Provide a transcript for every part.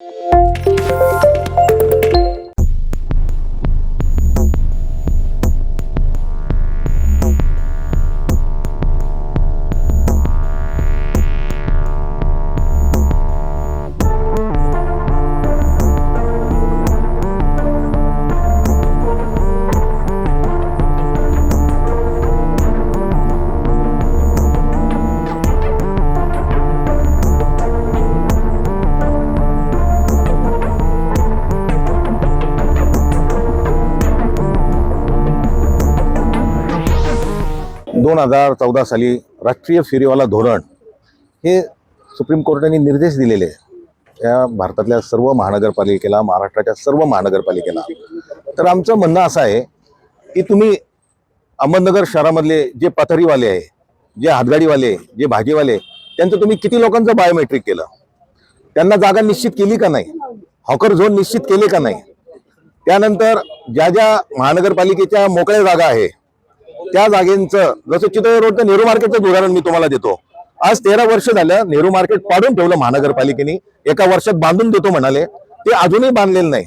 Música दोन हजार चौदा साली राष्ट्रीय फेरीवाला धोरण हे सुप्रीम कोर्टाने निर्देश दिलेले आहे. या भारतातल्या सर्व महानगरपालिकेला महाराष्ट्राच्या सर्व महानगरपालिकेला. तर आमचं म्हणणं असं आहे की तुम्ही अहमदनगर शहरामधले जे पथरीवाले आहे जे हातगाडीवाले जे भाजीवाले त्यांचं तुम्ही किती लोकांचं बायोमेट्रिक केलं? त्यांना जागा निश्चित केली का नाही? हॉकर झोन निश्चित केले का नाही? त्यानंतर ज्या ज्या महानगरपालिकेच्या मोकळ्या जागा आहे त्या जागेंचं जसं चितळे रोडचं नेहरू मार्केटचं उदाहरण मी तुम्हाला देतो. आज तेरा वर्ष झालं नेहरू मार्केट पाडून ठेवलं महानगरपालिकेने. एका वर्षात बांधून देतो म्हणाले. ते अजूनही बांधलेलं नाही.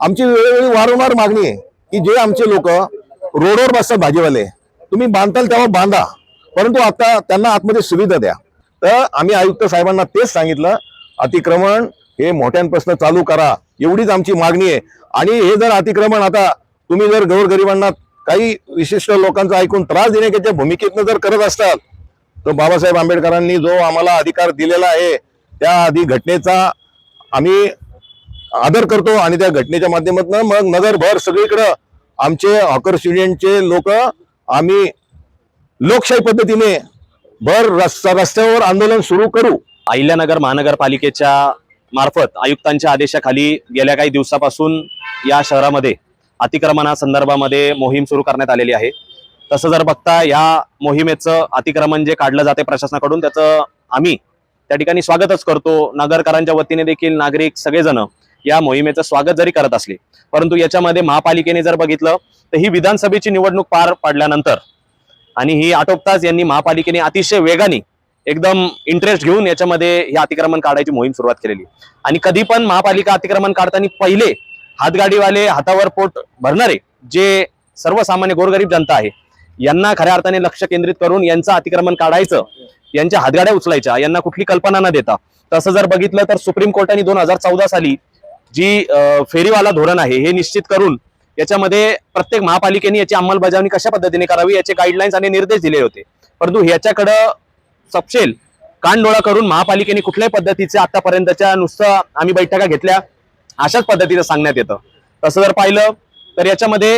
आमची वेळोवेळी वारंवार मागणी आहे की जे आमचे लोक रोडवर बसतात भाजीवाले तुम्ही बांधताल तेव्हा बांधा. परंतु आता त्यांना आतमध्ये सुविधा द्या. तर आम्ही आयुक्त साहेबांना तेच सांगितलं अतिक्रमण हे मोठ्यांपासून चालू करा. एवढीच आमची मागणी आहे. आणि हे जर अतिक्रमण आता तुम्ही जर गौरगरिबांना काही विशिष्ट लोकांचा ऐकून त्रास देण्याच्या भूमिकेतनं जर करत असतात तर बाबासाहेब आंबेडकरांनी जो आम्हाला अधिकार दिलेला आहे त्या आधी घटनेचा आम्ही आदर करतो आणि त्या घटनेच्या माध्यमातून मग नगरभर सगळीकडं आमचे हॉकर युनियनचे लोक आम्ही लोकशाही पद्धतीने भर रस्त्यावर आंदोलन सुरू करू. अहिल्यानगर महानगरपालिकेच्या मार्फत आयुक्तांच्या आदेशाखाली गेल्या काही दिवसापासून या शहरामध्ये अतिक्रमणासंदर्भामध्ये मोहीम सुरू करण्यात आलेली आहे. तसं जर बघता या मोहिमेचं अतिक्रमण जे काढलं जाते प्रशासनाकडून त्याचं आम्ही त्या ठिकाणी स्वागतच करतो. नगरकरांच्या वतीने देखील नागरिक सगळेजण या मोहिमेचं स्वागत जरी करत असले परंतु याच्यामध्ये महापालिकेने जर बघितलं तर ही विधानसभेची निवडणूक पार पडल्यानंतर आणि ही आटोपताच यांनी महापालिकेने अतिशय वेगाने एकदम इंटरेस्ट घेऊन याच्यामध्ये हे अतिक्रमण काढायची मोहीम सुरुवात केलेली. आणि कधी पण महापालिका अतिक्रमण काढताना पहिले हातगाडीवाले हातावर पोट भरणारे जे सर्वसामान्य गोरगरीब जनता आहे यांना खऱ्या अर्थाने लक्ष केंद्रित करून यांचं अतिक्रमण काढायचं यांच्या हातगाड्या उचलायच्या यांना कुठली कल्पना न देता. तसं जर बघितलं तर सुप्रीम कोर्टाने दोन हजार चौदा साली जी फेरीवाला धोरण आहे हे निश्चित करून याच्यामध्ये प्रत्येक महापालिकेने याची अंमलबजावणी कशा पद्धतीने करावी याचे गाईडलाईन्स आणि निर्देश दिले होते. परंतु ह्याच्याकडं सपशेल कानडोळा करून महापालिकेने कुठल्याही पद्धतीचे आतापर्यंतच्या नुसतं आम्ही बैठका घेतल्या अशाच पद्धतीचं सांगण्यात येतं. तसं जर पाहिलं तर याच्यामध्ये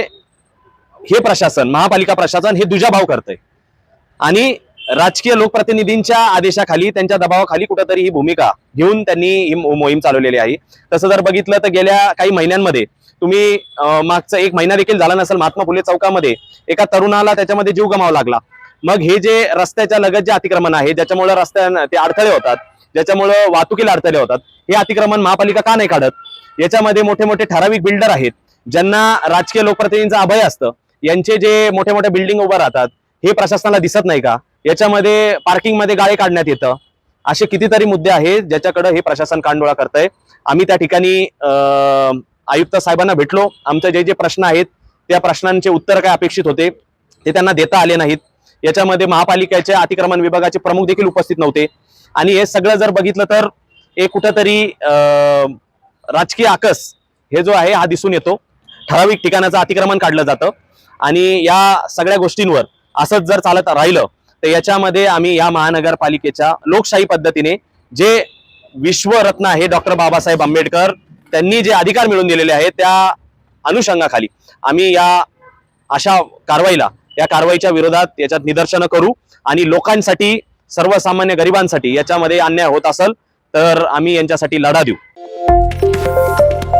हे प्रशासन महापालिका प्रशासन हे दुजाभाव करतंय. आणि राजकीय लोकप्रतिनिधींच्या आदेशाखाली त्यांच्या दबावाखाली कुठंतरी ही भूमिका घेऊन त्यांनी ही मोहीम चालवलेली आहे. तसं जर बघितलं तर गेल्या काही महिन्यांमध्ये तुम्ही मागचा एक महिना देखील झाला नसेल महात्मा फुले चौकामध्ये एका तरुणाला त्याच्यामध्ये जीव गमावा लागला. मग हे जे रस्त्याच्या लगत जे अतिक्रमण आहे ज्याच्यामुळे रस्त्या ते अडथळे होतात ज्याच्यामुळे वाहतुकीला अडथळे होतात हे अतिक्रमण महापालिका का नाही काढत? याच्यामध्ये मोठे मोठे ठराविक बिल्डर आहेत ज्यांना राजकीय लोकप्रतिनिधींचं अभय असतं. यांचे जे मोठे मोठे बिल्डिंग उभं राहतात हे प्रशासनाला दिसत नाही का? याच्यामध्ये पार्किंगमध्ये गाळे काढण्यात येतं. असे कितीतरी मुद्दे आहेत ज्याच्याकडे हे प्रशासन कांडोळा करतंय. आम्ही त्या ठिकाणी आयुक्त साहेबांना भेटलो. आमचे जे जे प्रश्न आहेत त्या प्रश्नांचे उत्तर काय अपेक्षित होते ते त्यांना देता आले नाहीत. याच्यामध्ये महापालिकेच्या अतिक्रमण विभागाचे प्रमुख देखील उपस्थित नव्हते. आणि हे सगळं जर बघितलं तर एक कुठंतरी राजकीय आकस हे जो आहे हा दिसून येतो. ठराविक ठिकाणाचं अतिक्रमण काढलं जातं. आणि या सगळ्या गोष्टींवर असंच जर चालत राहिलं तर याच्यामध्ये आम्ही या महानगरपालिकेच्या लोकशाही पद्धतीने जे विश्वरत्न आहे डॉक्टर बाबासाहेब आंबेडकर त्यांनी जे अधिकार मिळवून दिलेले आहेत त्या अनुषंगाखाली आम्ही या अशा कारवाईला या कारवाईच्या विरोधात याच्यात निदर्शनं करू आणि लोकांसाठी सर्वसामान्य गरिबांसाठी याच्यामध्ये अन्याय होत असेल तर आम्ही यांच्यासाठी लढा देऊ. Thank you.